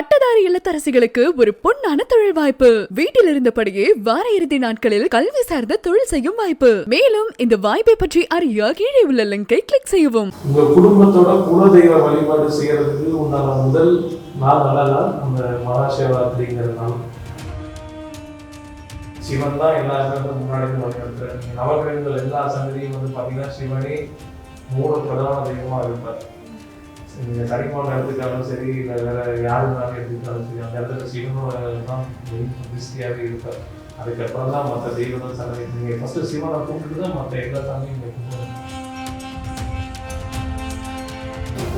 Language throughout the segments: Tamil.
பட்டதாரி இல்லத்தரசிகளுக்கு ஒரு பொன்னான தொழில் வாய்ப்பு. வீட்டில் இருந்தபடியே வார இறுதி நாட்களில் கல்வி சார்ந்த தொழில் செய்யும் வாய்ப்பு. மேலும் இந்த வாய்ப்பை பற்றி அறிய கீழே உள்ள லிங்கை கிளிக் செய்யவும். உங்க குடும்பத்தோட குலதெய்வ வழிபாடு செய்யறதுக்கு உண்டான முதல் நாள் நல்ல அந்த மகாசிவராத்திரிங்கிற சிவன் தான் எல்லாருமே வந்து முன்னாடி இருந்து நவகிரகங்கள் எல்லா சங்கதியும் வந்து பாத்தீங்கன்னா சிவனே மூணு பிரதான தெய்வமா இருப்பார். நீங்கள் சரிமான எடுத்துக்கிட்டாலும் சரி இல்லை வேற யாருனாலும் எடுத்துக்கிட்டாலும் சரி அந்த இடத்துல சிவனோட தான் மெயின் திருஷ்டியாகவே இருப்பார். அதுக்கப்புறம் தான் மற்ற தெய்வங்கள் சன்னதி நீங்கள் ஃபஸ்ட்டு சிவனை கூப்பிட்டு தான் மற்ற எல்லா சாமியும் நீங்க கும்பிடணும்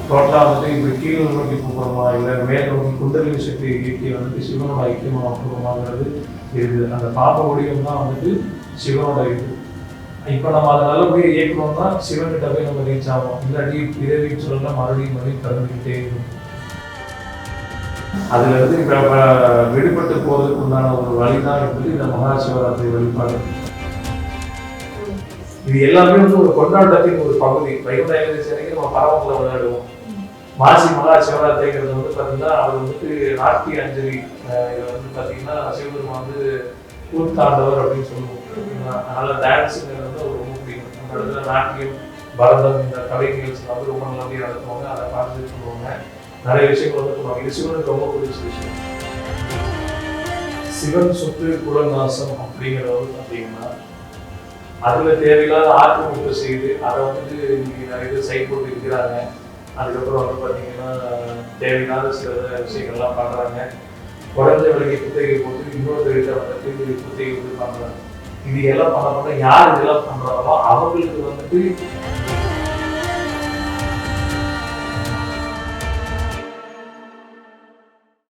டோட்டலாக வந்துட்டு இப்படி கீழே நோக்கி கூப்பிடுமா இல்லை மேல் நோக்கி குண்டலினி சக்தி இயக்கி வந்துட்டு சிவனோட ஐக்கியமாக கூப்பிடுமாங்கிறது இருக்குது அந்த பாப்ப ஒடியம் தான் வந்துட்டு சிவனோட இது. இப்போ நம்ம அதை நல்லபடியாக இயக்கணும்னா சிவன்கிட்ட போய் நம்ம ரீச் ஆகும் இல்லாட்டி பிறவின்னு சொல்லலாம் மறுபடியும் மறுபடியும் கலந்துக்கிட்டே இருக்கும். அதுல இருந்து இப்போ விடுபட்டு போவதற்கு உண்டான ஒரு வழிதான் சொல்லி இந்த மகாசிவராத்திரி வழிபாடு. இது எல்லாமே வந்து ஒரு கொண்டாட்டத்தின் ஒரு பகுதி. வைகுண்ட ஏகாதசி அன்னைக்கு நம்ம பரவங்களை விளையாடுவோம். மாசி மகா சிவராத்திரிங்கிறது வந்து பார்த்தீங்கன்னா அவர் வந்துட்டு நாட்டிய அஞ்சலி அஹ் வந்து பார்த்தீங்கன்னா சிவபெருமான் வந்து கூத்தாண்டவர் அப்படின்னு சொல்லுவோம். அதனால டான்ஸுங்கிறது வந்து நாட்டியம் பரதம் இந்த கலை நிகழ்ச்சி வந்து ரொம்ப நல்லபடியாக நடத்துவாங்க. அதை பார்த்து சொல்லுவாங்க. நிறைய விஷயங்கள் வந்து பண்ணுவாங்க இது சிவனுக்கு ரொம்ப பிடிச்ச விஷயம். சிவன் சொத்து குலநாசம் அப்படிங்கிறது பார்த்தீங்கன்னா அதுல தேவையில்லாத ஆக்கிரமிப்பு செய்து அதை வந்து இன்னைக்கு நிறைய பேர் சைட் போட்டு இருக்கிறாங்க. அதுக்கப்புறம் வந்து பார்த்தீங்கன்னா தேவையில்லாத சில விஷயங்கள்லாம் பண்றாங்க. குறைஞ்ச விலைக்கு குத்தகை போட்டு இன்னொருத்தர்கிட்ட வந்துட்டு குத்தகை வந்து பண்றாங்க. இது எல்லாம் பண்ண பண்ண யார் இதெல்லாம் பண்றாங்களோ அவங்களுக்கு வந்துட்டு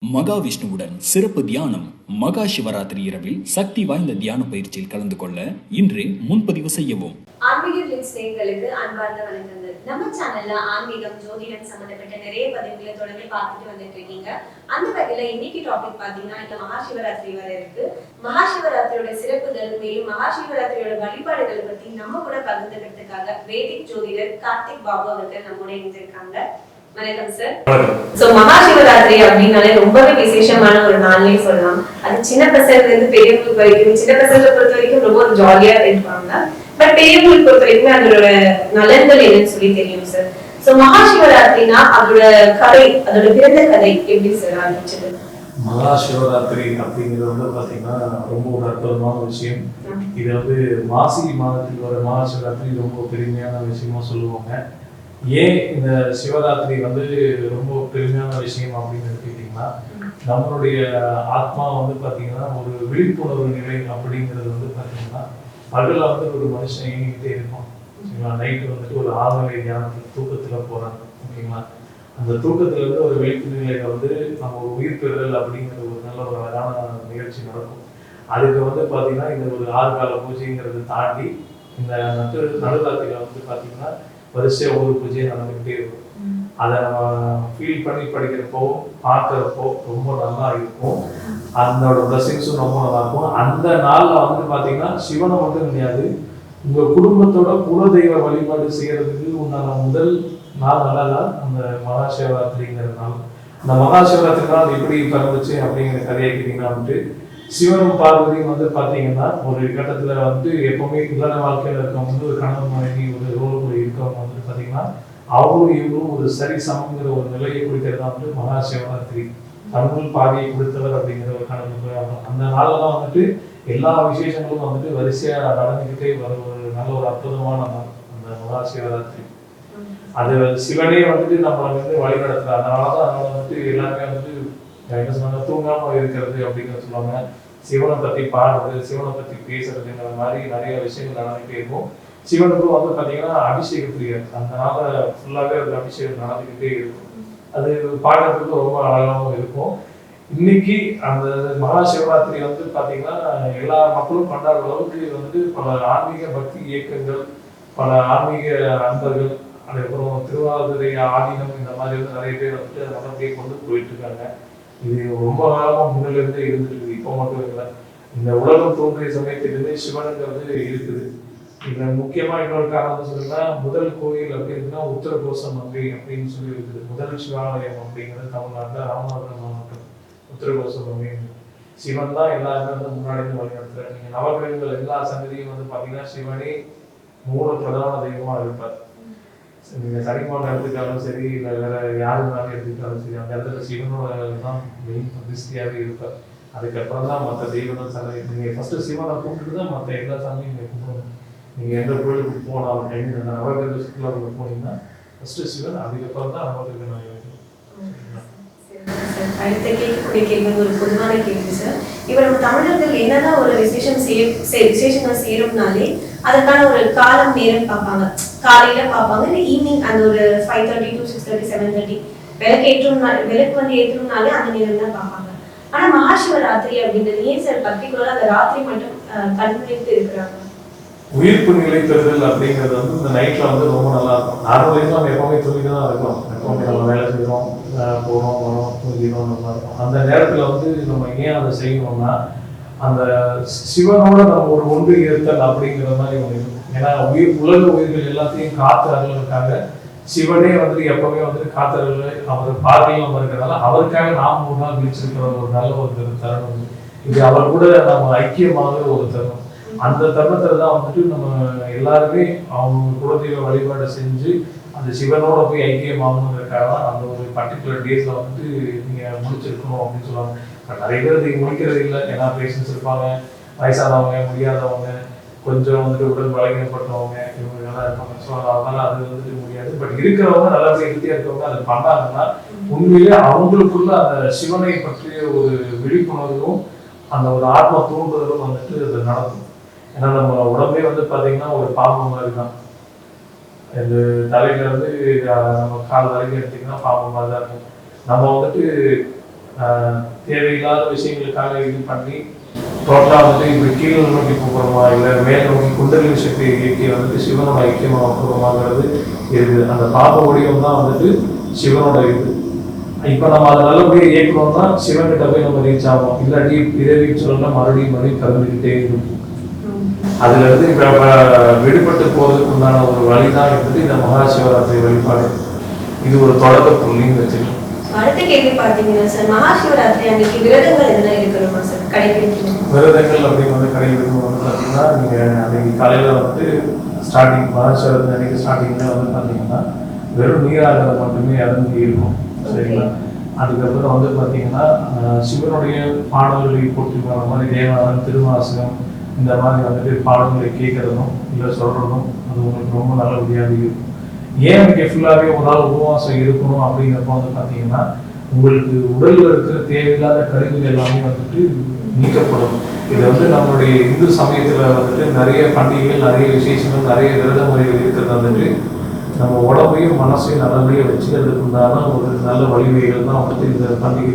மகாவிஷ்ணுவுடன் சிறப்பு தியானம் மகா சிவராத்திரி இரவில் சக்தி வாய்ந்த தியான பயிற்சியில் கலந்து கொள்ள இன்று முன்பதிவு செய்யவும். ஆன்மீக நேயர்களுக்கு அன்பார்ந்த வணக்கங்கள். நம்ம சேனல்ல ஆன்மீகம் ஜோதிடம் சம்பந்தப்பட்ட நிறைய பதிவுகளை தொடர்ந்து பார்த்துட்டு வந்துட்டு இருக்கீங்க அந்த வகையில இன்னைக்கு டாபிக் பாத்தீங்கன்னா இந்த மகாசிவராத்திரி வர இருக்கு. மகாசிவராத்திரியோட சிறப்புகள் மேலும் மகாசிவராத்திரியோட வழிபாடுகளை பத்தி நம்ம கூட பகிர்ந்துக்கிறதுக்காக வேதிக் ஜோதிடர் கார்த்திக் பாபு அவர்கள் நம்மோட இணைந்திருக்காங்க. வணக்கம் சார் சோ மகாசிவராத்திரி அப்படின்னாலே ரொம்பவே விசேஷமான ஒரு நாள்னே சொல்லலாம். அது சின்ன பசங்க இருந்து பெரியவங்களுக்கு வரைக்கும் சின்ன பசங்களை பொறுத்த வரைக்கும் ரொம்ப ஜாலியா இருப்பாங்க. பெரியவங்களுக்கு பொறுத்த வரைக்கும் அதோட நலன்கள் என்னன்னு சொல்லி தெரியும் சார் சோ மகாசிவராத்திரினா அதோட கதை அதோட பிறந்த கதை எப்படி சார் ஆரம்பிச்சது? மகா சிவராத்திரி அப்படிங்கிறது வந்து பார்த்தீங்கன்னா ரொம்ப ஒரு அற்புதமான விஷயம். இது வந்து மாசி மாதத்தில் வர மகா சிவராத்திரி ரொம்ப பெருமையான விஷயமா சொல்லுவாங்க. ஏன் இந்த சிவராத்திரி வந்து ரொம்ப பெருமையான விஷயம் அப்படின்னு எடுத்துக்கிட்டிங்கன்னா நம்மளுடைய ஆத்மா வந்து பார்த்தீங்கன்னா ஒரு விழிப்புணர்வு நிலை அப்படிங்கிறது வந்து பார்த்தீங்கன்னா பகலில் வந்து ஒரு மனுஷன் இயங்கிக்கிட்டே இருப்பான். ஓகேங்களா நைட்டு வந்துட்டு ஒரு ஆழ்நிலை தியானத்தில் தூக்கத்தில் போகிறாங்க ஓகேங்களா? அந்த தூக்கத்தில் இருந்து ஒரு விழிப்பு வந்து நம்ம ஒரு உயிர் பெறுதல் அப்படிங்கிற ஒரு நல்ல ஒரு அழகான நிகழ்ச்சி நடக்கும். அதுக்கு வந்து பார்த்தீங்கன்னா இந்த ஒரு ஆறு கால பூஜைங்கிறத தாண்டி இந்த நட்டு நடுராத்திரியில் வந்து பார்த்தீங்கன்னா வரிசையாக ஒரு பூஜையை நடந்துக்கிட்டே இருக்கும். அதை நம்ம ஃபீல் பண்ணி படிக்கிறப்போ பார்க்குறப்போ ரொம்ப நல்லா இருக்கும். அதனோட பிளஸிங்ஸும் ரொம்ப நல்லா இருக்கும். அந்த நாளில் வந்து பார்த்தீங்கன்னா சிவனை மட்டும் கிடையாது உங்கள் குடும்பத்தோட குலதெய்வ வழிபாடு செய்கிறதுக்கு உண்டான முதல் நாள் நல்லா தான் அந்த மகாசிவராத்திரிங்கிற நாள். அந்த மகாசிவராத்திரி நாள் எப்படி பிறந்துச்சு அப்படிங்கிற கதையை கேட்டிங்கன்னா வந்துட்டு சிவனும் பார்வதியும் வந்து பார்த்தீங்கன்னா ஒரு கட்டத்தில் வந்து எப்பவுமே இல்லற வாழ்க்கையில் இருக்கவங்க வந்து ஒரு கணவன் மனைவி ஒரு ரோல் இருக்கவங்க வந்து பார்த்தீங்கன்னா அவரும் இவரும் ஒரு சரி சமங்கிற ஒரு நிலையை குறிக்கிறதா தான் வந்து மகா சிவராத்திரி தமிழ் பாதியை கொடுத்தவர் அப்படிங்கிற ஒரு கணக்கு அந்த நாள்ல தான் வந்துட்டு எல்லா விசேஷங்களும் வந்துட்டு வரிசையா நடந்துகிட்டே வர ஒரு நல்ல ஒரு அற்புதமான நாள் அந்த மகாசிவராத்திரி அது சிவனே வந்துட்டு நம்மளை வந்து வழிநடத்துற அதனாலதான் அதனால வந்துட்டு எல்லாருமே வந்துட்டு என்ன சொன்னாங்க தூங்காம இருக்கிறது அப்படின்னு சொல்லுவாங்க. சிவனை பத்தி பாடுறது சிவனை பத்தி பேசுறதுங்கிற மாதிரி நிறைய விஷயங்கள் நடந்துகிட்டே இருக்கும். சிவனுக்கும் வந்து பார்த்தீங்கன்னா அபிஷேகத்துக்கு அந்த நாளில் ஃபுல்லாகவே அந்த அபிஷேகம் நடந்துக்கிட்டே இருக்கும். அது பார்க்கறதுக்கு ரொம்ப அழகாகவும் இருக்கும். இன்னைக்கு அந்த மகா சிவராத்திரி வந்து பார்த்தீங்கன்னா எல்லா மக்களும் கொண்டாடுற அளவுக்கு வந்து பல ஆன்மீக பக்தி இயக்கங்கள் பல ஆன்மீக அன்பர்கள் அதுக்கப்புறம் திருவாதிரை ஆதீனம் இந்த மாதிரி வந்து நிறைய பேர் வந்துட்டு அதை நல்லபடியாக கொண்டு போயிட்டு இருக்காங்க இது ரொம்ப காலமாக முன்னிலிருந்தே இருந்துட்டு இருக்குது. இப்போ மட்டும் இல்லை. இந்த உலகம் தோன்றிய சமயத்திலிருந்து சிவனுங்கிறது இருக்குது. இதுல முக்கியமா இன்னொரு காரணம் சொல்லுன்னா முதல் கோயில் அப்படின்னா உத்தரகோசம் மங்கை அப்படின்னு சொல்லி இருக்குது முதல் சிவாலயம் அப்படிங்கிறது தமிழ்நாட்டில் ராமநாதபுரம் மாவட்டம் உத்தரகோசம் சிவன் தான் எல்லாருமே வந்து முன்னாடி இருந்து வழிநடத்துறாரு. நீங்க நவகிரகங்கள் எல்லா சங்கதியும் வந்து பாத்தீங்கன்னா சிவனே மூணு பிரதான தெய்வமா இருப்பார். நீங்க சனிமோன் எடுத்துக்கிட்டாலும் சரி இல்லை வேற யாருனாலும் எடுத்துக்கிட்டாலும் சரி அந்த இடத்துல சிவனோட தான் மெயின் பிரதிஷ்டியாவே இருப்பார். அதுக்கப்புறம் தான் மற்ற தெய்வம் தான் சங்கதி நீங்க ஃபர்ஸ்ட் சிவனை கூப்பிட்டு தான் மற்ற எல்லா சாமியும் நீங்க கும்பிடணும் நீங்கள் எந்த கோயிலுக்கு போனாலும் எங்க நவகிரக சுற்றுலாவுக்கு போனீங்கன்னா ஃபஸ்ட்டு சிவன் அதுக்கப்புறம் தான் நவகிரக நாயகன் அடுத்த கேட்கக்கூடிய கேள்வி ஒரு பொதுவான கேள்வி சார் இப்ப நம்ம தமிழர்கள் என்னதான் ஒரு விசேஷம் செய்ய விசேஷங்கள் செய்யறோம்னாலே அதற்கான ஒரு காலம் நேரம் பார்ப்பாங்க. காலையில பார்ப்பாங்க இல்லை ஈவினிங் அந்த ஒரு five thirty to six thirty seven thirty விளக்கு ஏற்றோம்னா விளக்கு வந்து ஏற்றணும்னாலே அந்த நேரம் தான் பார்ப்பாங்க. ஆனா மகாசிவராத்திரி அப்படின்றது ஏன் சார் பர்டிகுலரா அந்த ராத்திரி மட்டும் கண்டுபிடித்து இருக்கிறாங்க. உயிர்ப்பு நிலை பெறுதல் அப்படிங்கிறது வந்து இந்த நைட்ல வந்து ரொம்ப நல்லா இருக்கும். நார்மல் வரைக்கும் நம்ம எப்பவுமே தூங்கிட்டு தான் இருக்கோம் எப்பவுமே நம்ம வேலை செய்கிறோம் போகிறோம் வரோம் தூங்கிடும் நல்லா இருக்கும். அந்த நேரத்தில் வந்து நம்ம ஏன் அதை செய்யணும்னா அந்த சிவனோட நம்ம ஒரு ஒன்று இருத்தல் அப்படிங்கிற மாதிரி ஒன்று இருக்கும் ஏன்னா உயிர் உலக உயிர்கள் எல்லாத்தையும் காத்து அருளுக்காக சிவனே வந்து எப்பவுமே வந்து காத்தர்கள் அவர் பார்வையும் நம்ம இருக்கிறதால அவருக்காக நாம் ஒரு நாள் விழிச்சிருக்கிற ஒரு நல்ல ஒரு தருணம். இது அவர் கூட நம்ம ஐக்கியமாக ஒரு தருணம். அந்த தருணத்துல தான் வந்துட்டு நம்ம எல்லாருமே அவங்க குலதெய்வ வழிபாடு செஞ்சு அந்த சிவனோட போய் ஐக்கியம் ஆகணுங்கிறதுக்காக தான் அந்த ஒரு பர்டிகுலர் டேஸ்ல வந்துட்டு நீங்க முடிச்சிருக்கணும் அப்படின்னு சொல்லுவாங்க. நிறைய பேர் இது முடிக்கிறது இல்லை. ஏன்னா பேஷன்ஸ் இருப்பாங்க வயசானவங்க முடியாதவங்க கொஞ்சம் வந்துட்டு உடல் பலகீனப்பட்டவங்க இவங்க நல்லா இருப்பாங்க. ஸோ அதனால அது வந்துட்டு முடியாது. பட் இருக்கிறவங்க நல்லா ஹெல்த்தியாக இருக்கிறவங்க அதை பண்ணாங்கன்னா உண்மையிலே அவங்களுக்குள்ள அந்த சிவனை பற்றிய ஒரு விழிப்புணர்வும் அந்த ஒரு ஆத்ம தூண்டுதலும் வந்துட்டு அது நடக்கும். ஏன்னா நம்ம உடம்பே வந்து பார்த்தீங்கன்னா ஒரு பாம்பு மாதிரி தான் இது தலையிலேருந்து நம்ம கால் வரைக்கும் எடுத்திங்கன்னா பாம்பு மாதிரி தான் இருக்கும். நம்ம வந்துட்டு தேவையில்லாத விஷயங்களுக்காக இது பண்ணி டோட்டலாக வந்துட்டு இப்படி கீழே நோக்கி போகிறோமா இல்லை மேல் நோக்கி குண்டலி சக்தி இயக்கி வந்துட்டு சிவனோட ஐக்கியமாக போகிறோமாங்கிறது இருக்குது அந்த பாம்பு வடிவம் தான் வந்துட்டு சிவனோட இது. இப்போ நம்ம அதை நல்லபடியா இயக்கணும்னா சிவன் கிட்ட போய் நம்ம ரீச் ஆகும் இல்லாட்டி பிறவி சொல்லலாம் மறுபடியும் மறுபடியும் கலந்துக்கிட்டே இருக்கும். அதுல இருந்து விடுபட்டு போறதுக்கு உண்டான ஒரு வழிதான் வந்துட்டு இந்த மகா சிவராத்திரி வழிபாடு. இது ஒரு தொடக்க புள்ளின்னு வச்சுக்கலாம் அடுத்த கேள்வி பார்த்தீங்கன்னா சார் மகாசிவராத்திரி அன்னைக்கு விரதங்கள் எதனா இருக்கணுமா சார்? கடைபிடிக்கணும். விரதங்கள் அப்படின்னு வந்து வந்து பார்த்தீங்கன்னா நீங்க அன்னைக்கு காலையில வந்து ஸ்டார்டிங் மகா சிவராத்திரி அன்னைக்கு ஸ்டார்டிங்ல வந்து பார்த்தீங்கன்னா வெறும் நீராக மட்டுமே அருந்தி இருக்கும். சரிங்களா? அதுக்கப்புறம் வந்து பார்த்தீங்கன்னா அஹ், சிவனுடைய பாடல்களை போற்றி வர மாதிரி தேவாரம் திருவாசகம் இந்த மாதிரி வந்துட்டு பாடல்களை கேட்கறதும் இல்லை சொல்றதும் அது உங்களுக்கு ரொம்ப நல்ல இருக்கும். ஏன் இங்கே ஃபுல்லாகவே ஒரு நாள் உபவாசம் இருக்கணும் அப்படிங்கிறப்ப வந்து பார்த்தீங்கன்னா உங்களுக்கு உடலில் இருக்கிற தேவையில்லாத கழிவுகள் எல்லாமே வந்துட்டு நீக்கப்படும். இது வந்து நம்மளுடைய இந்து சமயத்தில் வந்துட்டு நிறைய பண்டிகைகள் நிறைய விசேஷங்கள் நிறைய விரத முறைகள் இருக்கிறது வந்துட்டு நம்ம உடம்பையும் மனசையும் நல்லபடியாக வச்சுக்கிறதுக்கு உண்டான ஒரு நல்ல வழிமுறைகள் தான் வந்துட்டு இந்த பண்டிகை.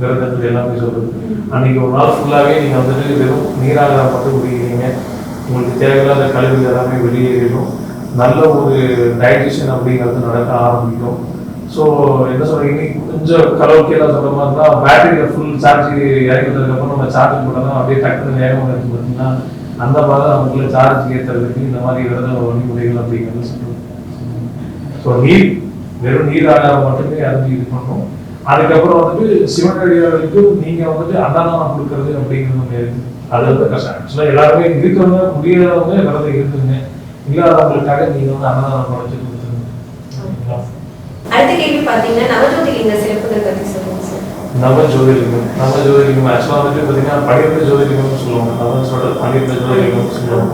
விரதங்கள் எல்லாமே சொல்லுது அன்னைக்கு ஒரு நாள் ஃபுல்லாகவே நீங்கள் வந்துட்டு வெறும் நீராக மட்டும் குடிக்கிறீங்க. உங்களுக்கு தேவையில்லாத கழிவுகள் எல்லாமே வெளியேறிடும். நல்ல ஒரு டைஜஷன் அப்படிங்கிறது நடக்க ஆரம்பிக்கும். ஸோ என்ன சொல்றீங்க? கொஞ்சம் கலோக்கியெல்லாம் சொல்கிற மாதிரி தான் பேட்டரியில் ஃபுல் சார்ஜ் இறக்கிறதுக்கப்புறம் நம்ம சார்ஜ் பண்ணலாம் அப்படியே டக்குனு நேரம் எடுத்து பார்த்தீங்கன்னா அந்த மாதிரி தான் நமக்குள்ள சார்ஜ் ஏற்றுறதுக்கு இந்த மாதிரி விரத வழிமுறைகள் அப்படிங்கிறது சொல்லுவோம் ஸோ நீர் வெறும் நீர் ஆகாரம் மட்டுமே அறிஞ்சு இது பண்ணணும் அதுக்கப்புறம் வந்துட்டு சிவனடியார்களுக்கு நீங்க வந்துட்டு அன்னதானம் கொடுக்கறது அப்படிங்கிறது ஒன்று இருக்கு அது வந்து கஷ்டம். ஆக்சுவலாக எல்லாருமே இருக்கிறவங்க முடியாதவங்க விரதம் இருக்குங்க இல்லாதவங்களுக்காக நீங்க வந்து அன்னதானம் படைச்சு கொடுத்துருங்க. அடுத்த கேள்வி பார்த்தீங்கன்னா நவஜோதி நவஜோதிலிங்க சிறப்புகள் பற்றி சொல்லுங்க. நவ ஜோதிலிங்கம் நவ ஜோதிலிங்கம் ஆக்சுவலாக வந்துட்டு பார்த்தீங்கன்னா பன்னிரெண்டு ஜோதிலிங்கம்னு சொல்லுவாங்க. நவன் சொல்றது பன்னிரெண்டு ஜோதிலிங்கம்னு சொல்லுவாங்க.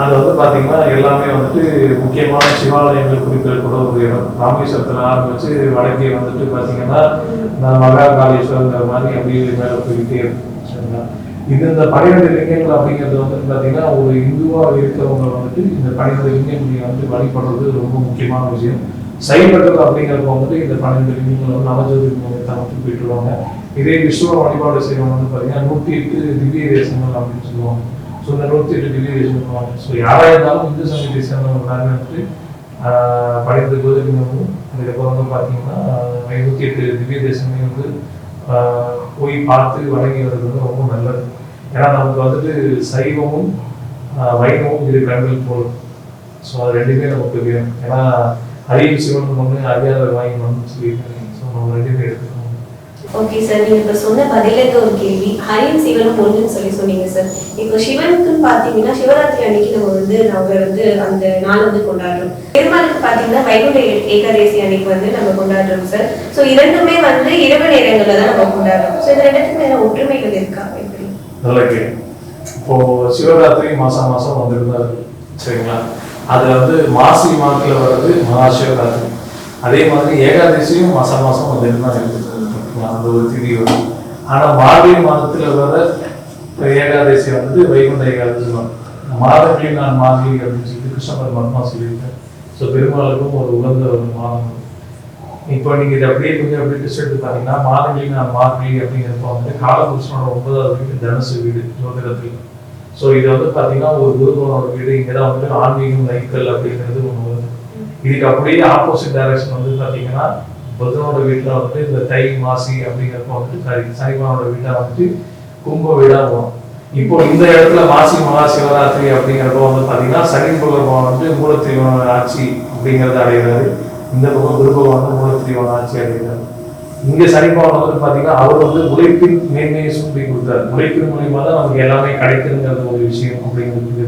அது வந்து பாத்தீங்கன்னா எல்லாமே வந்துட்டு முக்கியமான சிவாலயங்கள் குறிப்பிடக்கூட ஒரு இடம். ராமேஸ்வரத்துல ஆரம்பிச்சு வடக்கே வந்துட்டு பாத்தீங்கன்னா இந்த மகா காளீஸ்வரங்கிற மாதிரி அப்படியே மேல போயிட்டே இருக்கும். சரிங்களா? இது இந்த பன்னிரெண்டு லிங்கங்கள் அப்படிங்கிறது வந்து பாத்தீங்கன்னா ஒரு இந்துவா இருக்கிறவங்க வந்துட்டு இந்த பன்னிரெண்டு லிங்கங்களை வந்து வழிபடுறது ரொம்ப முக்கியமான விஷயம். செயல்பட்டது அப்படிங்கிறப்ப வந்துட்டு இந்த பன்னெண்டு லிங்கங்களை வந்து நவஜோதி லிங்கத்தை வந்து போயிட்டுருவாங்க. இதே விஸ்வ வழிபாடு செய்யறவங்க வந்து பார்த்தீங்கன்னா நூத்தி எட்டு திவ்ய தேசங்கள் அப்படின்னு சொல்லுவாங்க. ஸோ இந்த நூற்றி எட்டு டிகிரி சொல்லுவாங்க ஸோ யாராக இருந்தாலும் இந்து சமயத்தை சேர்ந்தவங்க எல்லாருமே வந்துட்டு ஆஹ், பன்னிரெண்டு ஜோதிலிங்கமும் அதுக்கப்புறம் வந்து பார்த்தீங்கன்னா நூற்றி எட்டு திவ்ய தேசமே வந்து ஆஹ், போய் பார்த்து வழங்கி வர்றது வந்து ரொம்ப நல்லது. ஏன்னா நமக்கு வந்துட்டு சைவமும் ஆஹ், இது கண்கள் போல். ஸோ அது ரெண்டுமே நமக்கு வேணும் ஏன்னா அறிவு சிவன் ஒன்று அறியாத வாங்கி ஒன்று சொல்லியிருக்காங்க. ஸோ நம்ம ரெண்டுமே எடுத்துக்கணும் ஓகே சார் நீங்க இப்ப சொன்ன பதிலுக்கு ஒரு கேள்வி ஹரியும் சிவனும் ஒன்றுன்னு சொல்லி சொன்னீங்க சார் இப்போ சிவனுக்குன்னு பாத்தீங்கன்னா சிவராத்திரி அன்னைக்கு நம்ம வந்து நம்ம வந்து அந்த நாள் வந்து கொண்டாடுறோம். பெருமாளுக்கு பாத்தீங்கன்னா வைகுண்ட ஏகாதசி அன்னைக்கு வந்து நம்ம கொண்டாடுறோம் சார் சோ இரண்டுமே வந்து இரவு நேரங்கள்ல தான் நம்ம கொண்டாடுறோம். சோ இந்த ரெண்டுத்துக்கு வேற ஒற்றுமைகள் இருக்கா? எப்படி? நல்ல இப்போ சிவராத்திரி மாசம் மாசம் வந்துட்டு தான் சரிங்களா? அதில் வந்து மாசி மாதத்தில் வர்றது மகாசிவராத்திரி. அதே மாதிரி ஏகாதசியும் மாசம் மாதம் வந்துட்டு தான் இருக்குது அந்த ஒரு திதி வரும். ஆனால் மார்கழி மாதத்தில் வர ஏகாதசி வந்து வைகுண்ட ஏகாதசி தான். மாதங்களில் நான் மார்கழி அப்படின்னு சொல்லி கிருஷ்ண பரமாத்மா சொல்லியிருக்கேன் ஸோ பெருமாளுக்கும் ஒரு உகந்த ஒரு மாதம் இப்போ நீங்கள் இதை அப்படியே கொஞ்சம் அப்படியே டெஸ்ட் எடுத்து பார்த்தீங்கன்னா மாதங்களி நான் மார்கழி அப்படிங்கிறப்ப வந்து காலபுருஷனோட ஒன்பதாவது வீடு தனுசு வீடு ஜோதிடத்தில். ஸோ இது வந்து பார்த்தீங்கன்னா ஒரு குருபவனோட வீடு. இங்கே தான் வந்து ஆன்மீகம் நைக்கல் அப்படிங்கிறது ஒன்று வருது இதுக்கு அப்படியே ஆப்போசிட் டைரக்ஷன் வந்து பார்த்தீங்கன்னா புதனோட வீட்டில் வந்து இந்த தை மாசி அப்படிங்கிறப்ப வந்து சரி வீட்டாக வந்துட்டு கும்ப வீடாக வரும். இப்போ இந்த இடத்துல மாசி மகா சிவராத்திரி அப்படிங்கிறப்ப வந்து பார்த்தீங்கன்னா சனி பகவான் வந்து மூலத்திரிவன ஆட்சி அப்படிங்கிறத அடைகிறாரு. இந்த பக்கம் குரு பகவான் மூலத்திரிவன ஆட்சி அடைகிறாரு. இங்க சனி வந்து பார்த்தீங்கன்னா அவர் வந்து உழைப்பின் மேன்மையை சொல்லி கொடுத்தாரு. உழைப்பின் மூலியமா தான் நமக்கு எல்லாமே கிடைக்குதுங்கிறது ஒரு விஷயம் அப்படிங்கிறது.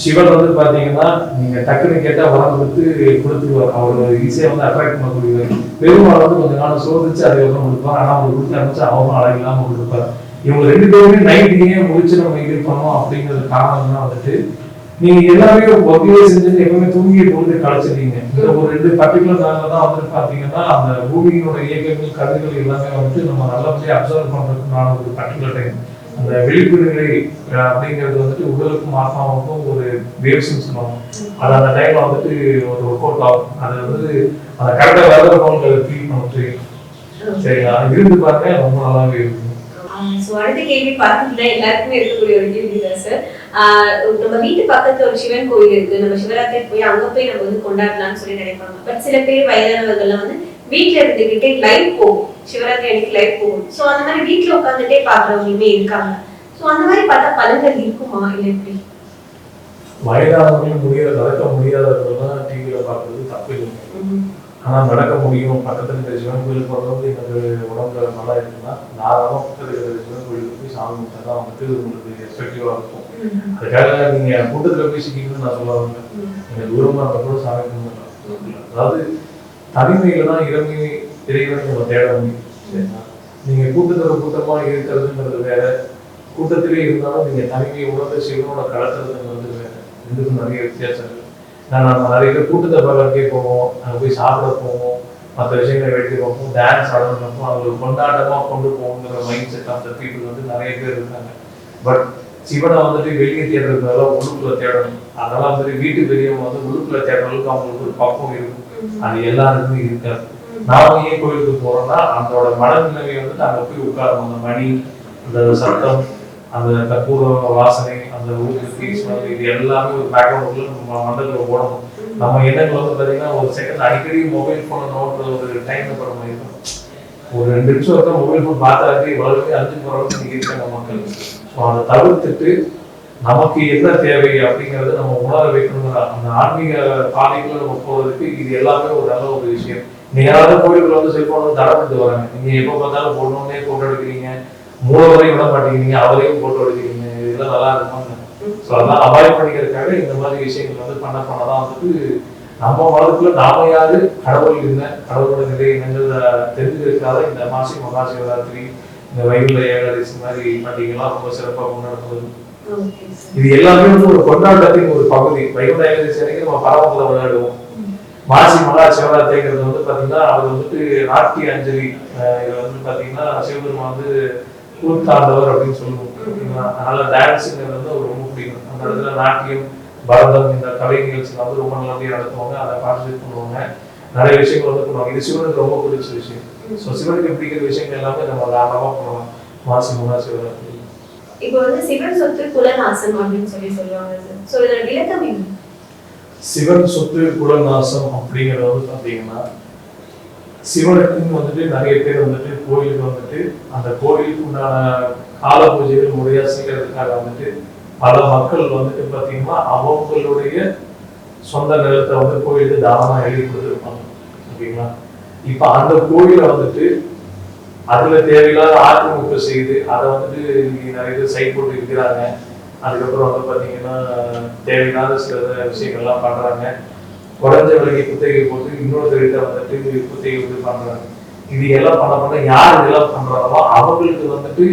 சிவன் வந்து பாத்தீங்கன்னா நீங்க டக்குன்னு கேட்டா வரம் கொடுத்து கொடுத்துருவார். அவர் ஈஸியா வந்து அட்ராக்ட் பண்ணக்கூடியவர். பெருமாள் வந்து கொஞ்ச நாள் சோதிச்சு அதுக்கப்புறம் கொடுப்பார். ஆனா அவங்க கொடுத்து அனுப்பிச்சு அவரும் அழகில்லாமல் கொடுப்பார். இவங்க ரெண்டு பேருமே நைட்லயே முடிச்சு நம்ம இது பண்ணோம் அப்படிங்கிறது காரணம் தான் வந்துட்டு நீங்க எல்லாமே ஒத்தியே செஞ்சுட்டு எப்பவுமே தூங்கி போட்டு கழிச்சிருக்கீங்க இந்த ஒரு ரெண்டு பர்டிகுலர் நாள்ல தான் வந்து பாத்தீங்கன்னா அந்த பூமியினோட இயக்கங்கள் கதிர்கள் எல்லாமே வந்துட்டு நம்ம நல்லபடியா அப்சர்வ் பண்றதுக்குனால ஒரு பர்டிகுலர் டைம் அந்த விழிப்பு நிலை அஹ், அப்படிங்கிறது வந்துட்டு உடலுக்கும் ஆத்மாவுக்கும் ஒரு வேவ்ஸ்னு சொல்லுவாங்க அது அந்த டைம்ல வந்துட்டு ஒரு ஒர்க் அவுட் ஆகும். அது வந்து அந்த கரெக்டாக அதை ஃபீல் பண்ண தெரியும் சரிங்களா? இருந்து பாருங்க ரொம்ப நல்லாவே இருக்கும். அடுத்த கேள்வி பார்த்தீங்கன்னா எல்லாருக்குமே இருக்கக்கூடிய ஒரு கேள்வி தான் சார் நம்ம வீட்டு பக்கத்துல ஒரு சிவன் கோயில் இருக்கு. நம்ம சிவராத்திரி போய் அங்க போய் நம்ம வந்து கொண்டாடலாம்னு சொல்லி நினைப்பாங்க. பட் சில பேர் வயதானவர்கள்லாம் வந்து வீட்ல இருந்துகிட்டே லைவ் போகும். சிவராத்திரி அன்னைக்கு லைவ் போகும். ஸோ அந்த மாதிரி வீட்ல உட்காந்துட்டே பாக்குறவங்களுமே இருக்காங்க. ஸோ அந்த மாதிரி பார்த்தா பலன்கள் இருக்குமா? இல்லை எப்படி? வயதானவர்களும் முடியாத நடக்க முடியாதவர்கள்லாம் டிவியில பார்க்கறது தப்பு இல்லை ஆனா நடக்க முடியும் பக்கத்துல இருக்கிற சிவன் கோயிலுக்கு போறது எனக்கு உடம்புல நல்லா இருக்குன்னா தாராளமா பக்கத்துல இருக்கிற சிவன் கோயிலுக்கு போய் சாமி கும்பிட்டா தான் வந்துட்டு உங்களுக்கு எஃபெக்டிவா இருக்கும். அதுக்காக நீங்க கூட்டத்துல போய் சிக்கிக்கணும்னு நான் சொல்ல வரல நீங்க தூரமா இருந்தா கூட சாமி கும்பிடலாம். அதாவது தனிமையில தான் இறங்கி இறைவனை நம்ம தேட முடியும். சரிங்களா? நீங்க கூட்டத்தோட கூட்டமா இருக்கிறதுங்கிறது வேற. கூட்டத்திலே இருந்தாலும் நீங்க தனிமையை உணர்ந்து சிவனோட கலத்துறதுங்கிறது வேற. ரெண்டுக்கும் நிறைய வித்தியாசம் நான் நம்ம நிறைய பேர் கூட்டத்தை பார்க்கறதுக்கே போவோம் அங்கே போய் சாப்பிட போவோம் மற்ற விஷயங்களை வெட்டி பார்ப்போம் டான்ஸ் ஆடணும் பார்ப்போம் அது ஒரு கொண்டாட்டமா கொண்டு போகணுங்கிற mind set of the people வந்து நிறைய பேர் இருக்காங்க. பட் சிவனை வந்துட்டு வெளியே தேடுறதுனால உள்ளுக்குள்ள தேடணும். அதனால வந்துட்டு வீட்டு பெரியவங்க வந்து உள்ளுக்குள்ள தேடுறதுக்கு அவங்களுக்கு ஒரு பக்குவம் இருக்கும். அது எல்லாருக்குமே இருக்காது. நாம ஏன் கோயிலுக்கு போறோம்னா அதோட மனநிலைமை வந்துட்டு அங்க போய் உட்காரணும். அந்த மணி அந்த சத்தம் அந்த கற்பூர வாசனை அந்த ஊருக்கு இது எல்லாமே ஒரு பேக்ரவுண்டுக்குள்ள நம்ம மண்டல ஓடணும் நம்ம எண்ணங்கள் வந்து பார்த்தீங்கன்னா ஒரு செகண்ட் அடிக்கடி மொபைல் ஃபோனை நோட்டுற ஒரு டைம் இப்போ நம்ம இருக்கணும் ஒரு ரெண்டு நிமிஷம் வரைக்கும் மொபைல் ஃபோன் பார்த்தாலே வளர்த்து அழிஞ்சு போகிறவங்க அளவுக்கு இருக்காங்க மக்கள். ஸோ அதை தவிர்த்துட்டு நமக்கு என்ன தேவை அப்படிங்கிறத நம்ம உணர வைக்கணுங்கிற அந்த ஆன்மீக பாதைக்குள்ள நம்ம போகிறதுக்கு இது எல்லாமே ஒரு நல்ல ஒரு விஷயம். நீங்க யாராவது கோயிலுக்குள்ள வந்து செல்போன் வந்து தடை பண்ணிட்டு வராங்க. நீங்க எப்போ பார்த்தாலும் பொண்ணுன்னே போட்டோ எடுக்கிறீங்க. மூலவரையும் விட மாட்டேங்கிறீங்க அவரையும் போட்டோ எடுக்கிறீங்க இதெல்லாம் நல்லா இருக்குமாங்க ஸோ அதெல்லாம் அவாய்ட் பண்ணிக்கிறதுக்காக இந்த மாதிரி விஷயங்கள் வந்து பண்ண பண்ணதான் வந்துட்டு நம்ம மதத்துல நாம யாரு? கடவுள் என்ன? கடவுளோட நிலை என்னங்கிறத தெரிஞ்சுக்கிறதுக்காக இந்த மாசி மகா சிவராத்திரி இந்த வைகுண்ட ஏகாதசி மாதிரி பண்டிகைலாம் ரொம்ப சிறப்பாக கொண்டாடப்படுது. இது எல்லாமே வந்து ஒரு கொண்டாட்டத்தின் ஒரு பகுதி. வைகுண்ட ஏகாதசி அன்னைக்கு நம்ம பரவத்தில் விளையாடுவோம். மாசி மகா சிவராத்திரிங்கிறது வந்து பாத்தீங்கன்னா அது வந்துட்டு நாட்டிய அஞ்சலி அஹ் வந்து பாத்தீங்கன்னா சிவபெருமான் வந்து கூத்தாண்டவர் அப்படின்னு சொல்லுவோம்? அதனால டான்ஸுங்கிறது வந்து ரொம்ப பிடிக்கும். அந்த இடத்துல நாட்டியம் பரதம் இந்த கலை நிகழ்ச்சிகள் வந்து ரொம்ப நல்லபடியா நடத்துவாங்க. அதை பார்ட்டிசிபேட் பண்ணுவாங்க. நிறைய விஷயங்கள் வந்து பண்ணுவாங்க. இது சிவனுக்கு ரொம்ப பிடிச்ச விஷயம். ஸோ சிவனுக்கு பிடிக்கிற விஷயங்கள் எல்லாமே நம்ம தாராளமா பண்ணலாம். மாசி மகா சிவராத்திரி இப்போ வந்து சிவன் சொத்து குலநாசம் அப்படின்னு சொல்லி சொல்லுவாங்க சார் ஸோ இதோட விளக்கம் என்ன? சிவன் சொத்து குலநாசம் அப்படிங்கிறது வந்து சிவனுக்கும் வந்துட்டு நிறைய பேர் வந்துட்டு கோயிலுக்கு வந்துட்டு அந்த கோயிலுக்கு உண்டான கால பூஜைகள் முறையா செய்யறதுக்காக வந்துட்டு பல மக்கள் வந்துட்டு பாத்தீங்கன்னா அவங்களுடைய சொந்த நிலத்தை வந்து கோயிலுக்கு தானமா எழுதி கொடுத்துருப்பாங்க. ஓகேங்களா? இப்ப அந்த கோயிலை வந்துட்டு அதுல தேவையில்லாத ஆக்கிரமிப்பு செய்து அதை வந்துட்டு நிறைய பேர் சைட் போட்டு இருக்கிறாங்க அதுக்கப்புறம் வந்து பாத்தீங்கன்னா தேவையில்லாத சில விஷயங்கள்லாம் பண்றாங்க. குறைஞ்ச விலைக்கு குத்தகை போட்டு இன்னொருத்தர்கிட்ட வந்துட்டு குத்தகை வந்து பண்றாங்க. இது எல்லாம் பண்ண பண்ண யார் இதெல்லாம் பண்றாங்களோ அவங்களுக்கு வந்துட்டு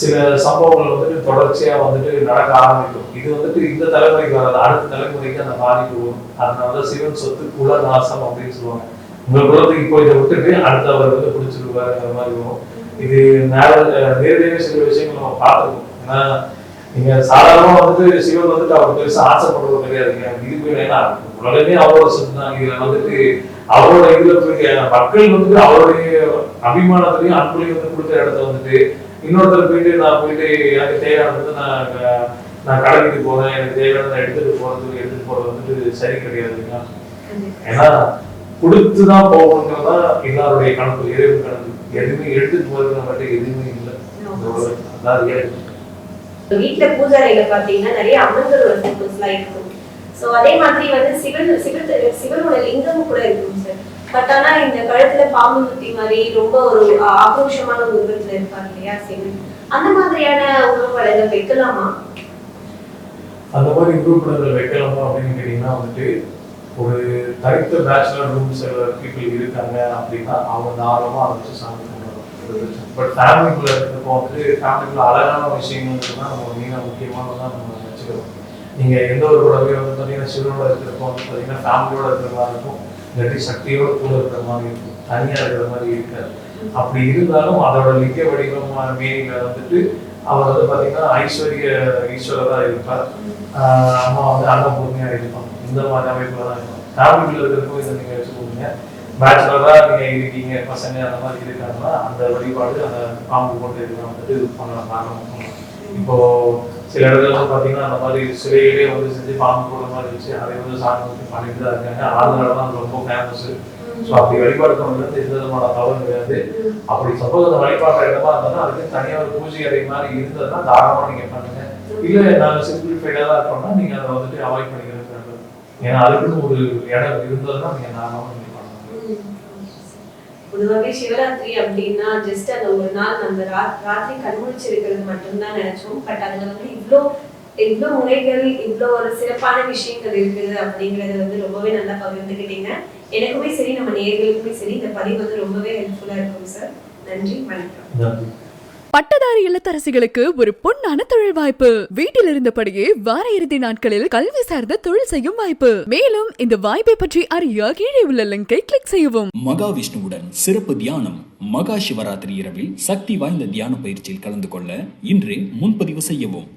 சில சம்பவங்கள் வந்துட்டு தொடர்ச்சியா வந்துட்டு நடக்க ஆரம்பிக்கும். இது வந்துட்டு இந்த தலைமுறைக்கு வராது. அடுத்த தலைமுறைக்கு அந்த பாதிப்பு வரும். அதனால சிவன் சொத்து குல நாசம் அப்படின்னு சொல்லுவாங்க. உங்க குலத்துக்கு இப்போ இதை விட்டுட்டு அடுத்தவர் வந்து பிடிச்சிருவாருங்கிற மாதிரி வரும். இது நேர நேரடியாக சில விஷயங்கள் நம்ம பார்த்துருக்கோம். ஏன்னா நீங்க சாதாரணமா வந்துட்டு சிவன் வந்துட்டு அவர் பெருசா ஆசைப்படுறது கிடையாதுங்க இதுக்கு ஏன்னா உலகமே அவரோட சொத்து தான். இதுல வந்துட்டு அவரோட இதுல போய் மக்கள் வந்துட்டு அவருடைய அபிமானத்திலையும் அன்புலையும் வந்து கொடுத்த இடத்த வந்துட்டு இன்னொருத்தர் போயிட்டு நான் போயிட்டு எனக்கு தேவையானது நான் நான் கடைக்கு போறேன் எனக்கு தேவையானதை எடுத்துட்டு போறது எடுத்துட்டு போறது வந்துட்டு சரி கிடையாது. இல்லைங்களா ஏன்னா கொடுத்துதான் போகணுங்கிறதா எல்லாருடைய கணக்கு. இறைவன் கணக்கு. எதுவுமே எடுத்துட்டு போறது மட்டும் எதுவுமே இல்லை. அதான் reality. வீட்டுல பூஜாரையில பாத்தீங்கன்னா நிறைய அம்மன்களோட சிம்பிள்ஸ் எல்லாம் இருக்கும். சோ அதே மாதிரி வந்து சிவன் சிவன் சிவனோட லிங்கம் கூட இருக்கும் சார் பட் ஆனா இந்த கழுத்துல பாம்பு முத்தி மாதிரி ரொம்ப ஒரு ஆக்ரோஷமான உருவத்துல இருப்பாங்க இல்லையா சிவன்? அந்த மாதிரியான உருவங்களை வைக்கலாமா? அந்த மாதிரி உருவப்படங்கள் வைக்கலாமா அப்படின்னு கேட்டீங்கன்னா வந்துட்டு ஒரு தனித்த பேச்சுலர் ரூம் சில பீப்புள் இருக்காங்க அப்படின்னா அவங்க தாராளமாக அதை வச்சு சாமி கும்பிடலாம் பட் ஃபேமிலிக்குள்ள இருக்கிறப்போ வந்து ஃபேமிலிக்குள்ள அழகான விஷயங்கள் தான் நம்ம மெயினாக முக்கியமானதான் நம்ம வச்சுக்கிறோம் நீங்க எந்த ஒரு உடம்பையும் வந்து பார்த்தீங்கன்னா சிறுவோட இருக்கிறப்போ வந்து பார்த்தீங்கன்னா ஃபேமிலியோட இருக்கிற மாதிரி இருக்கும். இல்லாட்டி சக்தியோட கூட இருக்கிற மாதிரி இருக்கும். தனியா இருக்கிற மாதிரி இருக்காது. அப்படி இருந்தாலும் அதோட லிங்க வடிவமான மீனிங்ல வந்துட்டு அவர் வந்து பாத்தீங்கன்னா ஐஸ்வர்ய ஈஸ்வரராக இருப்பார். ஆஹ் அம்மா வந்து அன்னபூர்ணியா இருப்பாங்க. இந்த மாதிரி அமைப்புல தான் இருக்கும் ஃபேமிலியில் இருக்கிறப்போ இதை நீங்க வச்சுக்கோங்க பேச்சுலராக நீங்கள் இருக்கீங்க பசங்க அந்த மாதிரி இருக்காங்கன்னா அந்த வழிபாடு அந்த பாம்பு கொண்டு இதெல்லாம் வந்துட்டு இது பண்ணலாம். காரணம் இப்போ சில இடத்துல பார்த்தீங்கன்னா அந்த மாதிரி சிலையிலே வந்து செஞ்சு பாம்பு போடுற மாதிரி வச்சு அதை வந்து சாமி வந்து பண்ணிட்டு தான் இருக்காங்க. ஆளுநர் தான் அது ரொம்ப ஃபேமஸ் ஸோ அப்படி வழிபாடு பண்ணுறது எந்த விதமான தவறு கிடையாது. அப்படி சப்போஸ் அந்த வழிபாடுற இடமா இருந்தாலும் அதுக்கு தனியாக ஒரு பூஜை அறை மாதிரி இருந்ததுன்னா தாராளமாக நீங்கள் பண்ணுங்க. இல்லை நாங்கள் சிம்பிளிஃபைடாக தான் இருக்கோம்னா நீங்கள் அதை வந்துட்டு அவாய்ட் பண்ணிக்கிறது ஏன்னா அதுக்குன்னு ஒரு இடம் இருந்ததுன்னா நீங்கள் தாராளமாக பொதுவாகவே சிவராத்திரி அப்படின்னா ஜஸ்ட் அந்த ஒரு நாள் நம்ம ரா- ராத்திரி கண்முழிச்சிருக்கிறது மட்டும்தான் நினைச்சோம். பட் அதுல வந்து இவ்ளோ இவ்வளோ முறைகள் இவ்வளோ ஒரு சிறப்பான விஷயங்கள் இருக்குது அப்படிங்கறது வந்து ரொம்பவே நல்லா பகிர்ந்துக்கிட்டீங்க. எனக்குமே சரி நம்ம நேர்களுக்குமே சரி இந்த பதிவு வந்து ரொம்பவே ஹெல்ப்ஃபுல்லா இருக்கும் சார் நன்றி வணக்கம். பட்டதாரி இல்லத்தரசிகளுக்கு ஒரு பொன்னான தொழில் வாய்ப்பு. வீட்டில் இருந்தபடியே வார இறுதி நாட்களில் கல்வி சார்ந்த தொழில் செய்யும் வாய்ப்பு. மேலும் இந்த வாய்ப்பை பற்றி அறிய கீழே உள்ள லிங்கை கிளிக் செய்யவும். மகாவிஷ்ணுவுடன் சிறப்பு தியானம் மகா சிவராத்திரி இரவில் சக்தி வாய்ந்த தியான பயிற்சியில் கலந்து கொள்ள இன்று முன்பதிவு செய்யவும்.